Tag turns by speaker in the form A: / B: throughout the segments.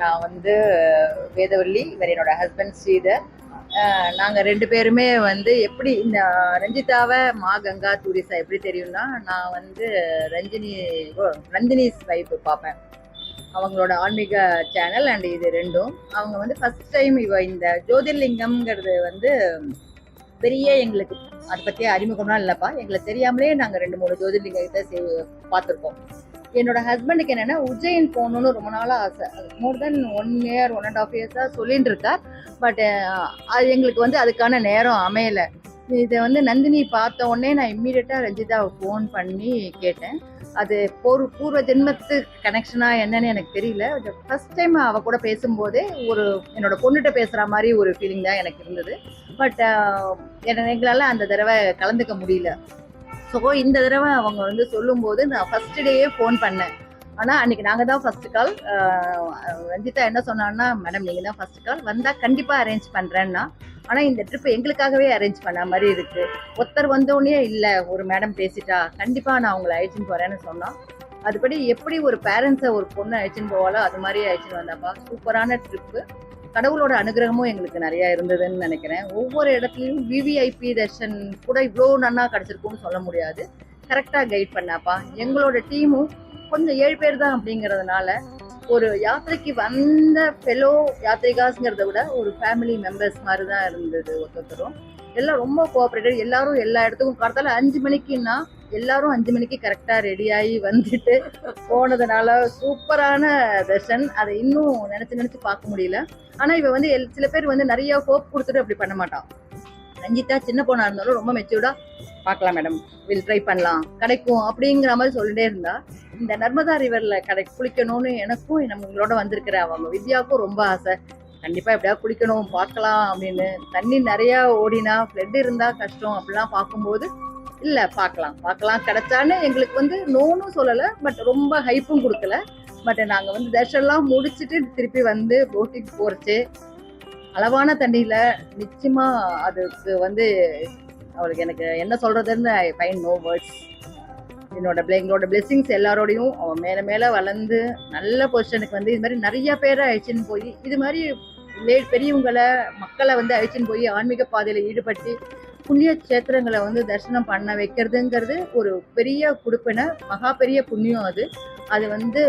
A: நான் வந்து வேதவள்ளி இவர் என்னோட ஹஸ்பண்ட் ஸ்ரீதர். நாங்கள் ரெண்டு பேருமே வந்து எப்படி இந்த ரஞ்சிதாவை மா கங்கா டூரிஸா எப்படி தெரியும்னா நான் வந்து ரஞ்சினி ஓ, ரஞ்சினிஸ் வைஃப் பார்ப்பேன். அவங்களோட ஆன்மீக சேனல் அண்ட் இது ரெண்டும். அவங்க வந்து ஃபர்ஸ்ட் டைம் இவ இந்த ஜோதிர்லிங்கம்ங்கிறது வந்து பெரிய எங்களுக்கு அதை பற்றி அறிமுகம்லாம் இல்லைப்பா. எங்களுக்கு தெரியாமலே நாங்கள் ரெண்டு மூணு ஜோதிர்லிங்கத்தை பார்த்துருக்கோம். என்னோட ஹஸ்பண்டுக்கு என்னென்னா உஜ்ஜயின் போகணுன்னு ரொம்ப நாளாக ஆசை. More than one year one and half இயர்ஸாக சொல்லிட்டு இருக்கார். பட் அது எங்களுக்கு வந்து அதுக்கான நேரம் அமையலை. இதை வந்து நந்தினி பார்த்த உடனே நான் இம்மீடியட்டாக ரஞ்சிதாவை ஃபோன் பண்ணி கேட்டேன். அது ஒரு பூர்வ ஜென்மத்து கனெக்ஷனாக என்னன்னு எனக்கு தெரியல. ஃபர்ஸ்ட் டைம் அவள் கூட பேசும்போதே ஒரு என்னோட பொண்ணுகிட்ட பேசுகிற மாதிரி ஒரு ஃபீலிங் தான் எனக்கு இருந்தது. பட் எங்களால் அந்த தடவை கலந்துக்க முடியல. ஸோ இந்த தடவை அவங்க வந்து சொல்லும்போது நான் ஃபர்ஸ்ட் டேயே ஃபோன் பண்ணேன். ஆனால் அன்னைக்கு நாங்கள் தான் ஃபர்ஸ்ட் கால் ரஞ்சிதா என்ன சொன்னான்னா மேடம் நீங்கள் தான் ஃபர்ஸ்ட் கால் வந்தால் கண்டிப்பாக அரேஞ்ச் பண்ணுறேன்னா ஆனால் இந்த ட்ரிப் எங்களுக்காகவே அரேஞ்ச் பண்ண மாதிரி இருக்கு. ஒருத்தர் வந்தோடனே இல்லை ஒரு மேடம் பேசிட்டா. கண்டிப்பாக நான் உங்களை அழைச்சின்னு போகிறேன்னு சொன்னான் அதுபடி எப்படி ஒரு பேரண்ட்ஸை ஒரு பொண்ணை அழைச்சின்னு போவாலோ அது மாதிரி அழைச்சின்னு வந்தாப்பா. சூப்பரான ட்ரிப்பு கடவுளோட அனுகிரகமும் எங்களுக்கு நிறைய இருந்ததுன்னு நினைக்கிறேன். ஒவ்வொரு இடத்துலையும் விவிஐபி தர்ஷன் கூட இவ்வளோ நன்னா கிடச்சிருக்கும்னு சொல்ல முடியாது. கரெக்டாக கைட் பண்ணாப்பா. எங்களோட டீமும் கொஞ்சம் ஏழு பேர் தான் அப்படிங்கிறதுனால ஒரு யாத்திரைக்கு வந்த ஃபெலோ யாத்திரிகாஸ்ங்கிறத விட ஒரு ஃபேமிலி மெம்பர்ஸ் மாதிரி தான் இருந்தது ஒருத்தரும் எல்லாம் ரொம்ப கோஆப்ரேட்டிவ் எல்லாரும் எல்லா இடத்துக்கும் கடத்தால அஞ்சு மணிக்குன்னா எல்லாரும் அஞ்சு மணிக்கு கரெக்டாக ரெடியாகி வந்துட்டு போனதுனால சூப்பரான தர்ஷன். அதை இன்னும் நினச்சி நினச்சி பார்க்க முடியல. ஆனால் இவன் வந்து எல்- சில பேர் வந்து நிறைய ஹோப் கொடுத்துட்டு அப்படி பண்ண மாட்டான் ரஞ்சிதா சின்ன பொண்ணா இருந்தாலும் ரொம்ப மெச்சூர்டாக பார்க்கலாம் மேடம் வில் ட்ரை பண்ணலாம். கிடைக்கும் அப்படிங்கிற மாதிரி சொல்லிட்டே இருந்தா இந்த நர்மதா ரிவரில் கடை குளிக்கணும்னு எனக்கும் நம்மளோட வந்திருக்கிற அவங்க வித்யாவுக்கும் ரொம்ப ஆசை. கண்டிப்பாக எப்படியா குளிக்கணும் பார்க்கலாம் அப்படின்னு. தண்ணி நிறையா ஓடினா ஃப்ளட் இருந்தால் கஷ்டம். அப்படிலாம் பார்க்கும்போது இல்ல பார்க்கலாம் பார்க்கலாம் கிடைச்சான்னு எங்களுக்கு வந்து நோனும் சொல்லல பட் ரொம்ப ஹைப்பும் கொடுக்கல. பட் நாங்க வந்து தர்ஷன்லாம் முடிச்சுட்டு திருப்பி வந்து போட்டிங் போறச்சு. அளவான தண்ணியில நிச்சயமா அதுக்கு வந்து அவளுக்கு எனக்கு என்ன சொல்றதுன்னு ஐ ஃபைன் நோ வேர்ட்ஸ் என்னோட எங்களோட பிளெஸிங்ஸ் எல்லாரோடையும் அவன் மேல மேல வளர்ந்து நல்ல பொசிஷனுக்கு வந்து இது மாதிரி நிறைய பேரை அழிச்சின்னு போய் இது மாதிரி லே பெரியவங்களை மக்களை வந்து அழிச்சின்னு போய் ஆன்மீக பாதையில ஈடுபட்டு புண்ணிய கஷேத்திரங்களை வந்து தரிசனம் பண்ண வைக்கிறதுங்கிறது ஒரு பெரிய குடுப்பின மகா பெரிய புண்ணியம் அது. அது வந்து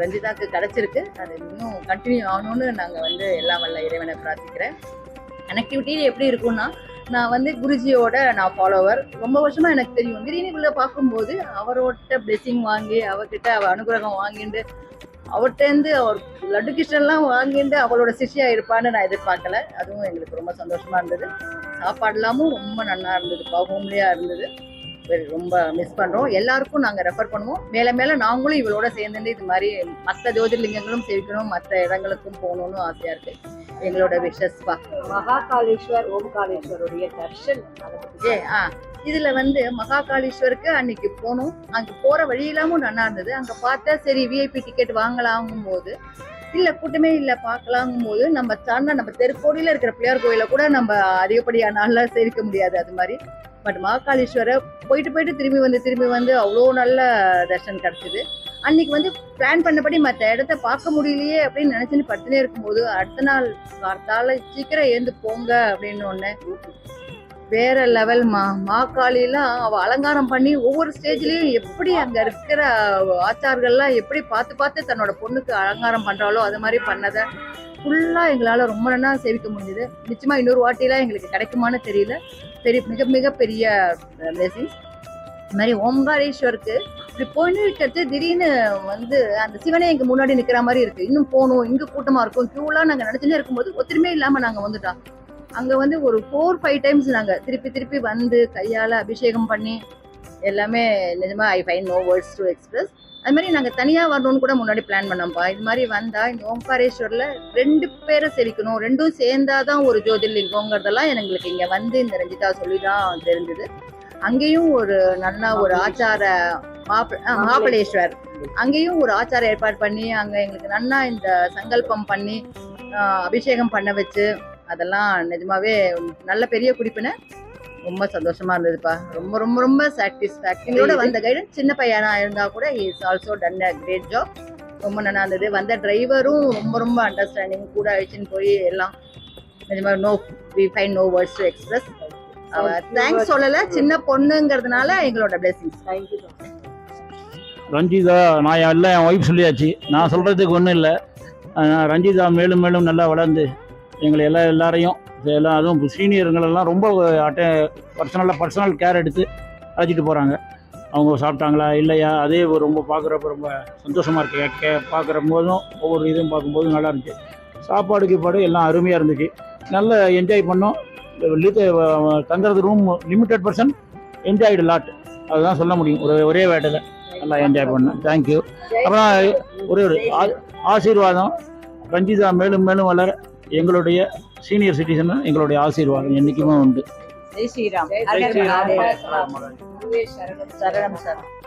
A: ரஞ்சிதாக்கு கிடைச்சிருக்கு. அது இன்னும் கண்டினியூ ஆகணும்னு நாங்கள் வந்து எல்லாம் வல்ல இறைவனை பிரார்த்திக்கிறேன். கனெக்டிவிட்டி எப்படி இருக்கும்னா நான் வந்து குருஜியோட நான் ஃபாலோவர் ரொம்ப வருஷமா எனக்கு தெரியும். திடீர்னு உள்ள பார்க்கும்போது அவரோட பிளெஸிங் வாங்கி அவர்கிட்ட அவ அனுகிரகம் வாங்கிட்டு அவர்கிட்டேருந்து அவர் லட்டு கிருஷ்ணன்லாம் வாங்கிட்டு அவளோட சிஷ்யா இருப்பான்னு நான் எதிர்பார்க்கல. அதுவும் எங்களுக்கு ரொம்ப சந்தோஷமா இருந்தது. சாப்பாடுலாமும் ரொம்ப நல்லா இருந்ததுப்பா. ஹோம்லியா இருந்தது. ரொம்ப மிஸ் பண்றோம். எல்லாருக்கும் நாங்க ரெஃபர் பண்ணுவோம். மேல மேல நாங்களும் இவளோட சேர்ந்து இது மாதிரி மற்ற ஜோதிர்லிங்கங்களும் சேவிக்கணும் மற்ற இடங்களுக்கும் போகணும்னு ஆசையா இருக்கு. எங்களோட விஷஸ்பா
B: மகாகாளேஸ்வர் ஓம்காளேஸ்வருடைய தர்ஷன்
A: ஏ ஆ. இதுல வந்து மகாகாளீஸ்வருக்கு அன்னைக்கு போனோம். அங்க போற வழியெல்லாமும் நல்லா இருந்தது. அங்க பார்த்தா சரி விஐபி டிக்கெட் வாங்கலாங்கும் போது இல்ல கூட்டமே இல்ல பார்க்கலாங்கும் போது நம்ம சார்ந்த நம்ம தெருக்கோடியில இருக்கிற பிள்ளையார் கோயில கூட நம்ம அதிகப்படியான நாளில் சேவிக்க முடியாது அது மாதிரி. பட் மகாகாளீஸ்வரை போயிட்டு போயிட்டு திரும்பி வந்து திரும்பி வந்து அவ்வளோ நல்ல தர்ஷன் கிடச்சிது. அன்னைக்கு வந்து பிளான் பண்ணபடி மற்ற இடத்த பார்க்க முடியலையே அப்படின்னு நினைச்சுன்னு படுத்துனே இருக்கும்போது அடுத்த நாள் கார்த்தால சீக்கிரம் ஏந்து போங்க அப்படின்னு ஒன்று வேற லெவல் மா? மாக்காளிலாம் அவ அலங்காரம் பண்ணி ஒவ்வொரு ஸ்டேஜ்லயும் எப்படி அங்க இருக்கிற ஆச்சார்கள்லாம் எப்படி பார்த்து பார்த்து தன்னோட பொண்ணுக்கு அலங்காரம் பண்ணுறாளோ அது மாதிரி பண்ணதை ஃபுல்லா எங்களால ரொம்ப நல்லா சேவிக்க முடிஞ்சது. நிச்சயமா இன்னொரு வாட்டிலாம் எங்களுக்கு கிடைக்குமான்னு தெரியல. பெரிய மிக மிக பெரிய பிளெஸிங்ஸ் இது மாதிரி ஓம்காரேஸ்வருக்கு இப்படி போயின்னு இருக்கிறது திடீர்னு வந்து அந்த சிவனே எங்க முன்னாடி நிக்கிற மாதிரி இருக்கு. இன்னும் போகணும் இங்க கூட்டமா இருக்கும் கியூலாம் நாங்க நினைச்சுட்டே இருக்கும்போது ஒத்துருமே இல்லாம நாங்க வந்துட்டோம். அங்க வந்து ஒரு ஃபோர் ஃபைவ் டைம்ஸ் நாங்க திருப்பி திருப்பி வந்து கையால அபிஷேகம் பண்ணி எல்லாமே நிஜமா I find no words to express அது மாதிரி நாங்க தனியா வரணும்னு கூட முன்னாடி பிளான் பண்ணோம்ப்பா. இது மாதிரி வந்தா இந்த ஓம்காரேஸ்வர்ல ரெண்டு பேரை செவிக்கணும் ரெண்டும் சேர்ந்தாதான் ஒரு ஜோதிர்லிங்கங்கிறதெல்லாம் எங்களுக்கு இங்க வந்து இந்த ரஞ்சிதா சொல்லி தான் தெரிஞ்சது. அங்கேயும் ஒரு நல்ல ஒரு ஆச்சார மாப்பளேஸ்வர். அங்கேயும் ஒரு ஆச்சார ஏற்பாடு பண்ணி அங்க எங்களுக்கு நன்னா இந்த சங்கல்பம் பண்ணி அபிஷேகம் பண்ண வச்சு அதெல்லாம் நிஜமாவே நல்ல பெரிய குடிப்பின. ரொம்ப சந்தோஷமா இருந்ததுப்பா. ரொம்ப ரொம்ப ரொம்ப சாட்டிஸ்ஃபேக்ட் எங்களோட வந்த கைடன் சின்ன பையனா இருந்தா கூட is also done a great job ரொம்ப நல்லா இருந்தது. வந்த டிரைவரும் ரொம்ப ரொம்ப அண்டர்ஸ்டாண்டிங் கூட அழிச்சுன்னு போய் எல்லாம் நிஜமாக no we find no words to express அவ தேங்க்ஸ் சொல்லலை. சின்ன பொண்ணுங்கிறதுனால எங்களோட பிளெஸிங்ஸ்
B: தேங்க்யூ
C: ரஞ்சிதா நான் எல்லாம் என் ஒய்ஃப் சொல்லியாச்சு. நான் சொல்கிறதுக்கு ஒன்றும் இல்லை. ரஞ்சிதா மேலும் மேலும் நல்லா வளர்ந்து எங்களை எல்லா எல்லாரையும் எல்லாம் அதுவும் சீனியருங்களெல்லாம் ரொம்ப அட்டை பர்சனலாக பர்சனல் கேர் எடுத்து அழைச்சிட்டு போகிறாங்க அவங்க சாப்பிட்டாங்களா இல்லையா? அதே ரொம்ப பார்க்குறப்ப ரொம்ப சந்தோஷமாக இருக்கு. கே பார்க்குற போதும் ஒவ்வொரு இதுவும் பார்க்கும்போதும் நல்லா இருந்துச்சு. சாப்பாடு கீப்பாடு எல்லாம் அருமையாக இருந்துச்சு. நல்லா என்ஜாய் பண்ணோம். தங்குறது room limited person enjoyed lot அதுதான் சொல்ல முடியும். ஒரு ஒரே வேட்டையில் நல்லா என்ஜாய் பண்ணேன் தேங்க்யூ அப்புறம் ஒரே ஒரு ஆசீர்வாதம். ரஞ்சிதா மேலும் மேலும் வளர எங்களுடைய சீனியர் சிட்டிசன் எங்களுடைய ஆசீர்வாதம் என்றைக்குமே உண்டு.
B: ஜெய்
C: ஸ்ரீராம்.
B: சரணம்.
A: சரணம் சார்